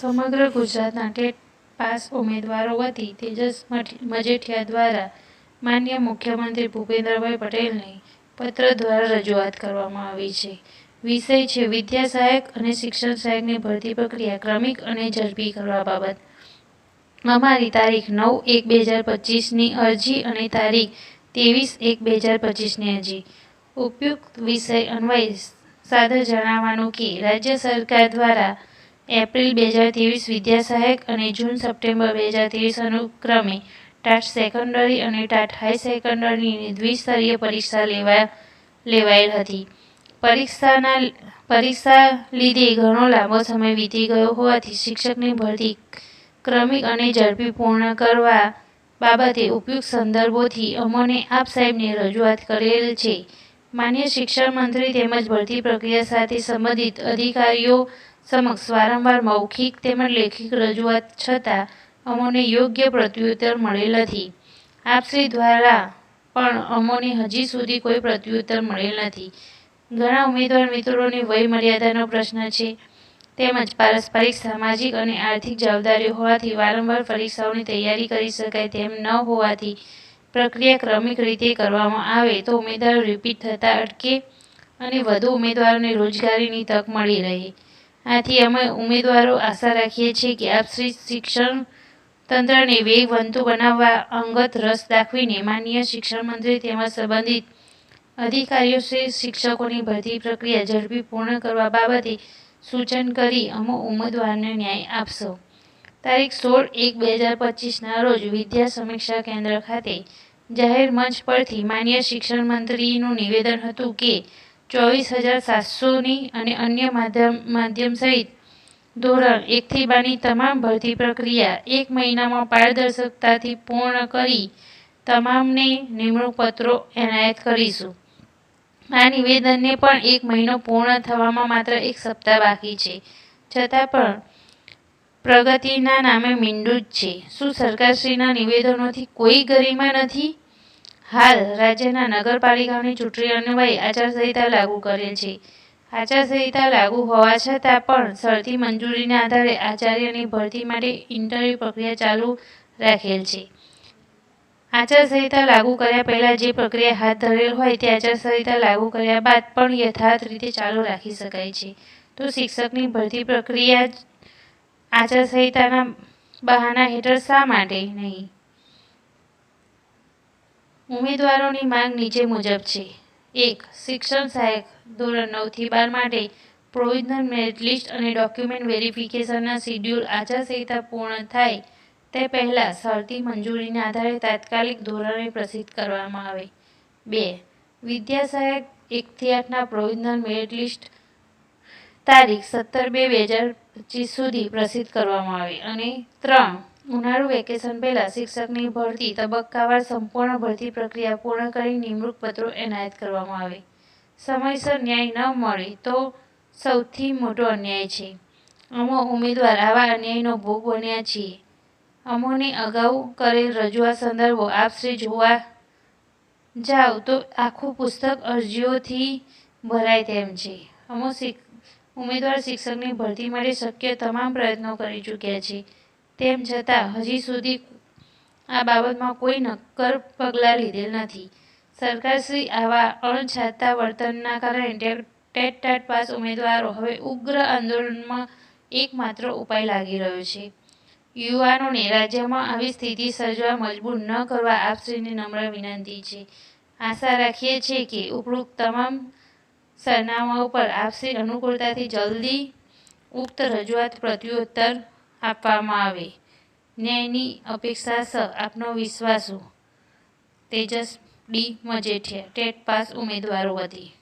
સમગ્ર ગુજરાતના TET pass ઉમેદવારો વતી તેજસ મજેઠિયા દ્વારા માન્ય મુખ્યમંત્રી ભૂપેન્દ્રભાઈ પટેલને પત્ર દ્વારા રજૂઆત કરવામાં આવી છે. વિષય છે વિદ્યા સહાયક અને શિક્ષણ સહાયકની ભરતી પ્રક્રિયા ક્રમિક અને ઝડપી કરવા બાબત. અમારી તારીખ નવ એક બે હજાર પચીસની અરજી અને તારીખ ત્રેવીસ એક બે હજાર પચીસની અરજી. ઉપયુક્ત વિષય અન્વયે સાદર જણાવવાનું કે રાજ્ય સરકાર દ્વારા એપ્રિલ બે હજાર ત્રેવીસ વિદ્યા સહાયક અને જૂન સપ્ટેમ્બર બે હજાર ત્રેવીસ અનુક્રમે ટાટ સેકન્ડરી અને ટાટ હાઈ સેકન્ડરીની દ્વિસ્તરીય પરીક્ષા લેવા લેવાયેલ હતી. પરીક્ષાના પરીક્ષા લીધે ઘણો લાંબો સમય વીતી ગયો હોવાથી શિક્ષકની ભરતી ક્રમિક અને ઝડપી પૂર્ણ કરવા બાબતે ઉપયુક્ત સંદર્ભોથી અમોને આપ સાહેબને રજૂઆત કરેલ છે. માન્ય શિક્ષણ મંત્રી તેમજ ભરતી પ્રક્રિયા સાથે સંબંધિત અધિકારીઓ સમક્ષ વારંવાર મૌખિક તેમજ લેખિત રજૂઆત છતાં અમોને યોગ્ય પ્રત્યુત્તર મળેલ નથી. આપશ્રી દ્વારા પણ અમોને હજી સુધી કોઈ પ્રત્યુત્તર મળેલ નથી. ઘણા ઉમેદવાર મિત્રોની વય મર્યાદાનો પ્રશ્ન છે, તેમજ પારસ્પરિક, સામાજિક અને આર્થિક જવાબદારીઓ હોવાથી વારંવાર પરીક્ષાઓની તૈયારી કરી શકાય તેમ ન હોવાથી પ્રક્રિયા ક્રમિક રીતે કરવામાં આવે તો ઉમેદવારો રિપીટ થતા અટકે અને વધુ ઉમેદવારોને રોજગારીની તક મળી રહે. આથી અમે ઉમેદવારો આશા રાખીએ છીએ કે આપ શ્રી શિક્ષણ તંત્રને વેગવંતુ બનાવવા અંગત રસ દાખવીને માનનીય શિક્ષણ મંત્રી તેમજ સંબંધિત અધિકારીઓ શ્રી શિક્ષકોની ભરતી પ્રક્રિયા ઝડપી પૂર્ણ કરવા બાબતે સૂચન કરી અમો ઉમેદવારને ન્યાય આપશો. તારીખ સોળ એક બે હજાર પચીસના રોજ વિદ્યા સમીક્ષા કેન્દ્ર ખાતે જાહેર મંચ પરથી માન્ય શિક્ષણ મંત્રીનું નિવેદન હતું કે ચોવીસ હજાર સાતસોની અને અન્ય માધ્યમ માધ્યમ સહિત ધોરણ એકથી બાની તમામ ભરતી પ્રક્રિયા એક મહિનામાં પારદર્શકતાથી પૂર્ણ કરી તમામને નિમણૂક પત્રો એનાયત કરીશું. આ નિવેદનને પણ એક મહિનો પૂર્ણ થવામાં માત્ર એક સપ્તાહ બાકી છે. છતાં પણ પ્રગતિના નામે મીંડું જ છે. શું સરકારશ્રીના નિવેદનોથી કોઈ ગરિમા નથી? હાલ રાજ્યના નગરપાલિકાઓની ચૂંટણી અન્વયે આચારસંહિતા લાગુ કરેલ છે. આચારસંહિતા લાગુ હોવા છતાં પણ શરતી મંજૂરીના આધારે આચાર્યની ભરતી માટે ઇન્ટરવ્યૂ પ્રક્રિયા ચાલુ રાખેલ છે. આચારસંહિતા લાગુ કર્યા પહેલાં જે પ્રક્રિયા હાથ ધરેલ હોય તે આચારસંહિતા લાગુ કર્યા બાદ પણ યથાર્થ રીતે ચાલુ રાખી શકાય છે. તો શિક્ષકની ભરતી પ્રક્રિયા આચારસંહિતાના બહાના હેઠળ શા માટે નહીં? ઉમેદવારોની માંગ નીચે મુજબ છે. એક, શિક્ષણ સહાયક ધોરણ નવથી બાર માટે પ્રોવિઝનલ મેરિટ લિસ્ટ અને ડોક્યુમેન્ટ વેરિફિકેશનના શિડ્યુલ આચારસંહિતા પૂર્ણ થાય તે પહેલાં શરતી મંજૂરીના આધારે તાત્કાલિક ધોરણે પ્રસિદ્ધ કરવામાં આવે. બે, વિદ્યા સહાયક એકથી આઠના પ્રોવિઝનલ મેરિટ લિસ્ટ તારીખ સત્તર બે બે હજાર પચીસ સુધી પ્રસિદ્ધ કરવામાં આવે. અને ત્રણ, ઉનાળુ વેકેશન પહેલાં શિક્ષકની ભરતી તબક્કાવાર સંપૂર્ણ ભરતી પ્રક્રિયા પૂર્ણ કરી નિમણૂક પત્રો એનાયત કરવામાં આવે. સમયસર ન્યાય ન મળે તો સૌથી મોટો અન્યાય છે. અમો ઉમેદવાર આવા અન્યાયનો ભોગ બન્યા છીએ. અમોને અગાઉ કરેલ રજૂઆત સંદર્ભો આપશ્રી જોવા જાઓ તો આખું પુસ્તક અરજીઓથી ભરાય તેમ છે. અમો શિક ઉમેદવાર શિક્ષકની ભરતી માટે શક્ય તમામ પ્રયત્નો કરી ચૂક્યા છે. તેમ છતાં, હજી સુધી આ બાબતમાં કોઈ નક્કર પગલાં લીધેલ નથી. સરકારશ્રી આવા અણછાતા વર્તનના કારણે ટેટ ટેટ પાસ ઉમેદવારો હવે ઉગ્ર આંદોલનમાં એકમાત્ર ઉપાય લાગી રહ્યો છે. યુવાનોને રાજ્યમાં આવી સ્થિતિ સર્જવા મજબૂર ન કરવા આપશ્રીને નમ્ર વિનંતી છે. આશા રાખીએ છીએ કે ઉપરોક્ત તમામ સરનામાઓ પર આપસી અનુકૂળતાથી જલ્દી ઉક્ત રજૂઆત પ્રત્યુત્તર આપવામાં આવે. ન્યાયની અપેક્ષા સ આપનો વિશ્વાસુ. Tejas D Majethia, TET pass ઉમેદવારો વતી.